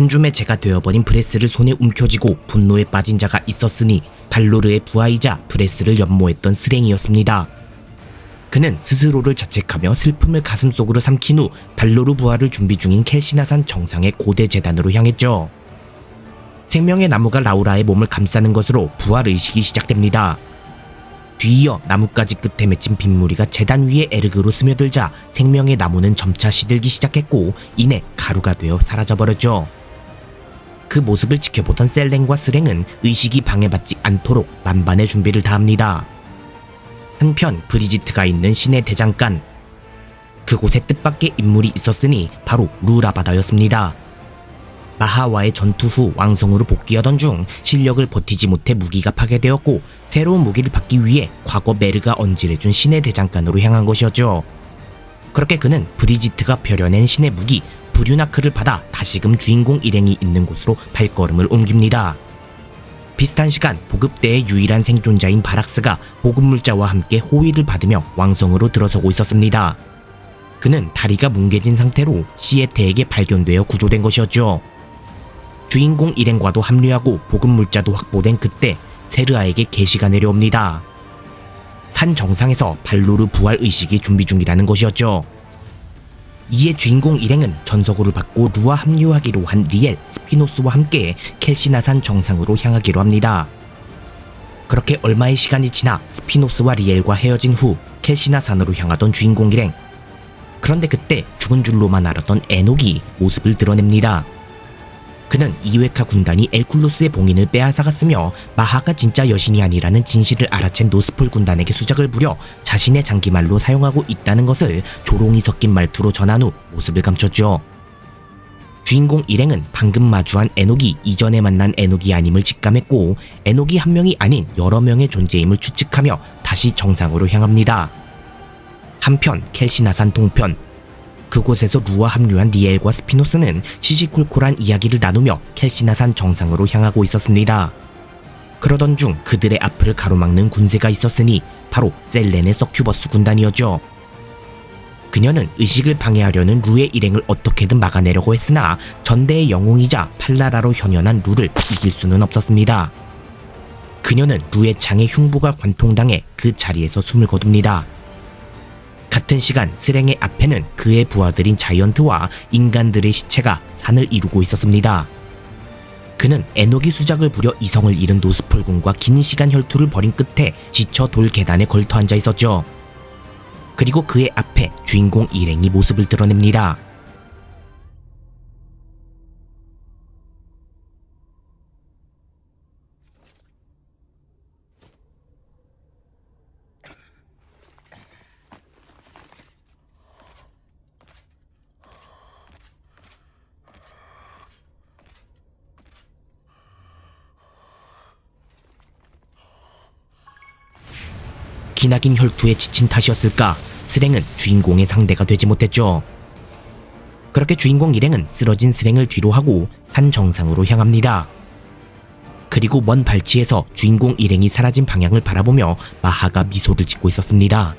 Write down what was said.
한 줌의 재가 되어버린 브레스를 손에 움켜쥐고 분노에 빠진 자가 있었으니 발로르의 부하이자 브레스를 연모했던 스랭이었습니다. 그는 스스로를 자책하며 슬픔을 가슴속으로 삼킨 후 발로르 부하를 준비 중인 켈시나산 정상의 고대 재단으로 향했죠. 생명의 나무가 라우라의 몸을 감싸는 것으로 부활 의식이 시작됩니다. 뒤이어 나뭇가지 끝에 맺힌 빗무리가 재단 위에 에르그로 스며들자 생명의 나무는 점차 시들기 시작했고 이내 가루가 되어 사라져버렸죠. 그 모습을 지켜보던 셀렌과 스랭은 의식이 방해받지 않도록 만반의 준비를 다합니다. 한편 브리지트가 있는 신의 대장간 그곳에 뜻밖의 인물이 있었으니 바로 루라바다였습니다. 마하와의 전투 후 왕성으로 복귀하던 중 실력을 버티지 못해 무기가 파괴되었고 새로운 무기를 받기 위해 과거 메르가 언질해준 신의 대장간으로 향한 것이었죠. 그렇게 그는 브리지트가 벼려낸 신의 무기 브류나크를 받아 다시금 주인공 일행이 있는 곳으로 발걸음을 옮깁니다. 비슷한 시간 보급대의 유일한 생존자인 바락스가 보급물자와 함께 호위를 받으며 왕성으로 들어서고 있었습니다. 그는 다리가 뭉개진 상태로 시에테에게 발견되어 구조된 것이었죠. 주인공 일행과도 합류하고 보급물자도 확보된 그때 세르아에게 계시가 내려옵니다. 산 정상에서 발로르 부활 의식이 준비 중이라는 것이었죠. 이에 주인공 일행은 전서구를 받고 루와 합류하기로 한 리엘, 스피노스와 함께 켈시나산 정상으로 향하기로 합니다. 그렇게 얼마의 시간이 지나 스피노스와 리엘과 헤어진 후 켈시나산으로 향하던 주인공 일행. 그런데 그때 죽은 줄로만 알았던 에녹이 모습을 드러냅니다. 그는 이웨카 군단이 엘쿨루스의 봉인을 빼앗아갔으며 마하가 진짜 여신이 아니라는 진실을 알아챈 노스폴 군단에게 수작을 부려 자신의 장기말로 사용하고 있다는 것을 조롱이 섞인 말투로 전한 후 모습을 감췄죠. 주인공 일행은 방금 마주한 에녹이 이전에 만난 에녹이 아님을 직감했고 에녹이 한 명이 아닌 여러 명의 존재임을 추측하며 다시 정상으로 향합니다. 한편 켈시나산 동편 그곳에서 루와 합류한 니엘과 스피노스는 시시콜콜한 이야기를 나누며 켈시나산 정상으로 향하고 있었습니다. 그러던 중 그들의 앞을 가로막는 군세가 있었으니 바로 셀렌의 서큐버스 군단이었죠. 그녀는 의식을 방해하려는 루의 일행을 어떻게든 막아내려고 했으나 전대의 영웅이자 팔라라로 현현한 루를 이길 수는 없었습니다. 그녀는 루의 창에 흉부가 관통당해 그 자리에서 숨을 거둡니다. 같은 시간 스랭의 앞에는 그의 부하들인 자이언트와 인간들의 시체가 산을 이루고 있었습니다. 그는 에녹이 수작을 부려 이성을 잃은 노스폴군과 긴 시간 혈투를 벌인 끝에 지쳐 돌 계단에 걸터 앉아 있었죠. 그리고 그의 앞에 주인공 일행이 모습을 드러냅니다. 기나긴 혈투에 지친 탓이었을까 스랭은 주인공의 상대가 되지 못했죠. 그렇게 주인공 일행은 쓰러진 스랭을 뒤로 하고 산 정상으로 향합니다. 그리고 먼 발치에서 주인공 일행이 사라진 방향을 바라보며 마하가 미소를 짓고 있었습니다.